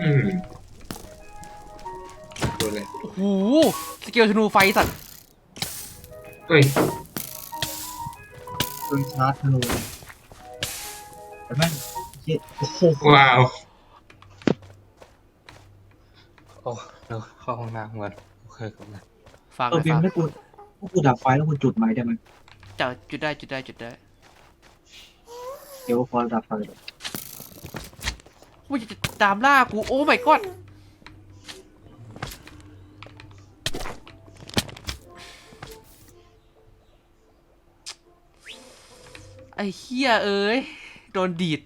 อืมดูเลยโอ้โหสเกลธนูไฟสัตว์เฮ้ยโดนชาร์จธนูแต่แม่งเหี้ย โอ้โหว้าวโอ้เดี๋ยวเข้าห้องน้ำก่อนโอเคก่อนนะฟังเออนะบิมฟังถ้ากูถ้ากูดับไฟแล้วกูจุดไม้ได้ไหมจะจุดได้จุดได้จุดได้เดี๋ยวพอดับไฟกูจะตามล่ากูโอ้ my god ไอ้เฮียเอ้ย โดนดีด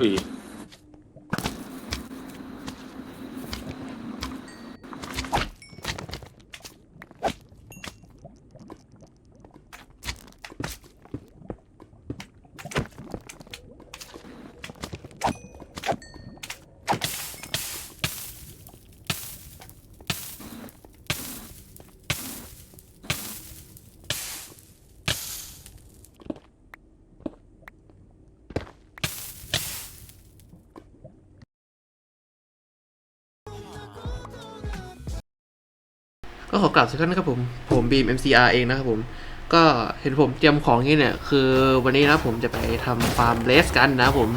อุ้ ก็ขอกลับสักครั้งนะครับผม ผมบีม MCR เองนะครับผม ก็เห็นผมเตรียมของนี่เนี่ย คือวันนี้นะผมจะไปทำฟาร์มเลสกันนะผม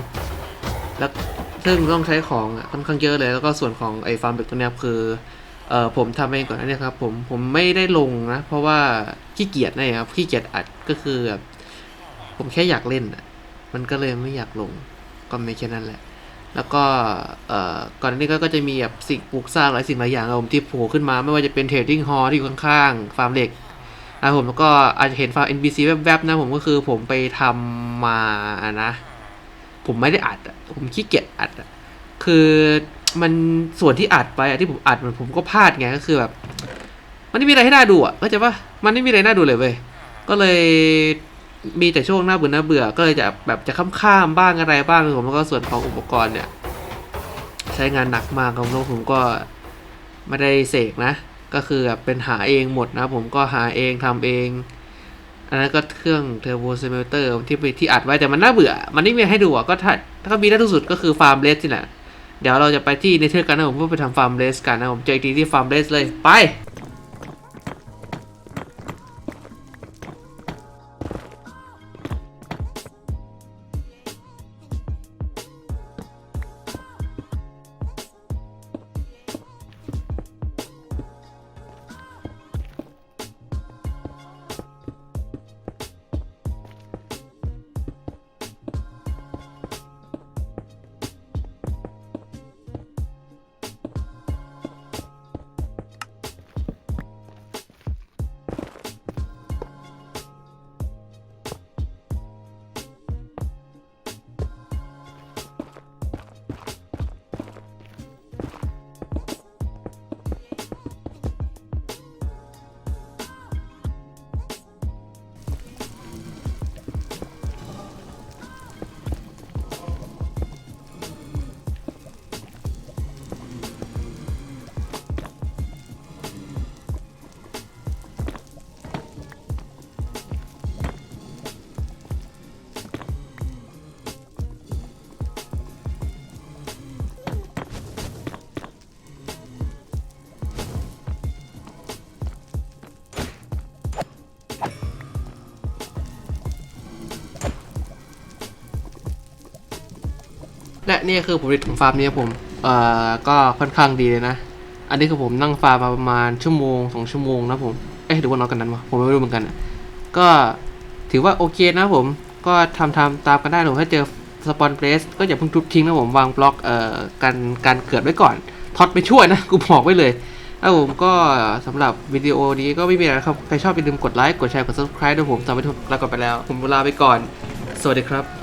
แล้วซึ่งต้องใช้ของค่อนข้างเยอะเลย แล้วก็ส่วนของไอ้ฟาร์มเบกตัวนี้คือเอ่อผมทำเองก่อนหนานี้ครับผม ผมไม่ได้ลงนะ เพราะว่าขี้เกียจนะครับ ขี้เกียจอัดก็คือแบบผมแค่อยากเล่น มันก็เลยไม่อยากลง ก็ไม่แค่นั้นแหละ แล้วก็ก่อนหน้านี้ก็จะมีแบบสิ่งปลูกสร้างหลายสิ่งหลายอย่างครับผมที่โผล่ขึ้นมา ไม่ว่าจะเป็นเทรดดิ้งฮอลที่อยู่ข้างๆฟาร์มเหล็กนะผมแล้วก็อาจจะเห็นฟาร์ม NBC แวบๆนะผมก็คือผมไปทำมานะ ผมไม่ได้อัดผมขี้เกียจอัดคือมันส่วนที่อัดไปที่ผมอัดมันผมก็พลาดไงก็คือแบบ มันไม่มีอะไรให้น่าดูอะเข้าใจปะมันไม่มีอะไรน่าดูเลยเว้ยก็เลย มีแต่ช่วงหน้าเบื่อหน้าเบื่อ ก็เลยจะแบบจะข้ามๆบ้างอะไรบ้างผมแล้วก็ส่วนของอุปกรณ์เนี่ย ใช้งานหนักมากครับแล้วผมก็ไม่ได้เสกนะ ก็คือแบบเป็นหาเองหมดนะ ผมก็หาเองทำเอง อันนั้นก็เครื่องเทอร์โบเซมิเตอร์ที่ไปที่อัดไว้แต่มันน่าเบื่อ มันไม่มีให้ดูอะก็ถ้าถ้ามีได้ที่สุดก็คือฟาร์มเลสนี่แหละเดี๋ยวเราจะไปที่เนเธอร์กันนะผมเพื่อไปทำฟาร์มเลสกันนะผมเจออีกทีที่ฟาร์มเลสเลยไป และนี่คือผลผลิตของฟาร์มนี้ผมเอ่อก็ค่อนข้างดีเลยนะ อันนี้คือผมนั่งฟาร์มมาประมาณชั่วโมงสองชั่วโมงนะผม เอ๊ะหรือว่าน้อยกันนั้นวะผมไม่รู้เหมือนกันอะก็ถือว่าโอเคนะผมก็ทำทำตามกันได้ผมถ้าเจอสปอนเ a สก็อย่าเพิ่งทุบทิ้งนะผมวางบล็อกเอ่อการการเกิดไว้ก่อนท็อตไปช่วยนะกูบอกไว้เลยแล้วผมก็สำหรับวิดีโอนี้ก็ไม่มีอะไรนะครับ ใครชอบอย่าลืมกดไลค์ กดแชร์ กด subscribe ด้วยผมสำหรับวันนี้ลาก่อนไปแล้ว ผมลาไปก่อน สวัสดีครับ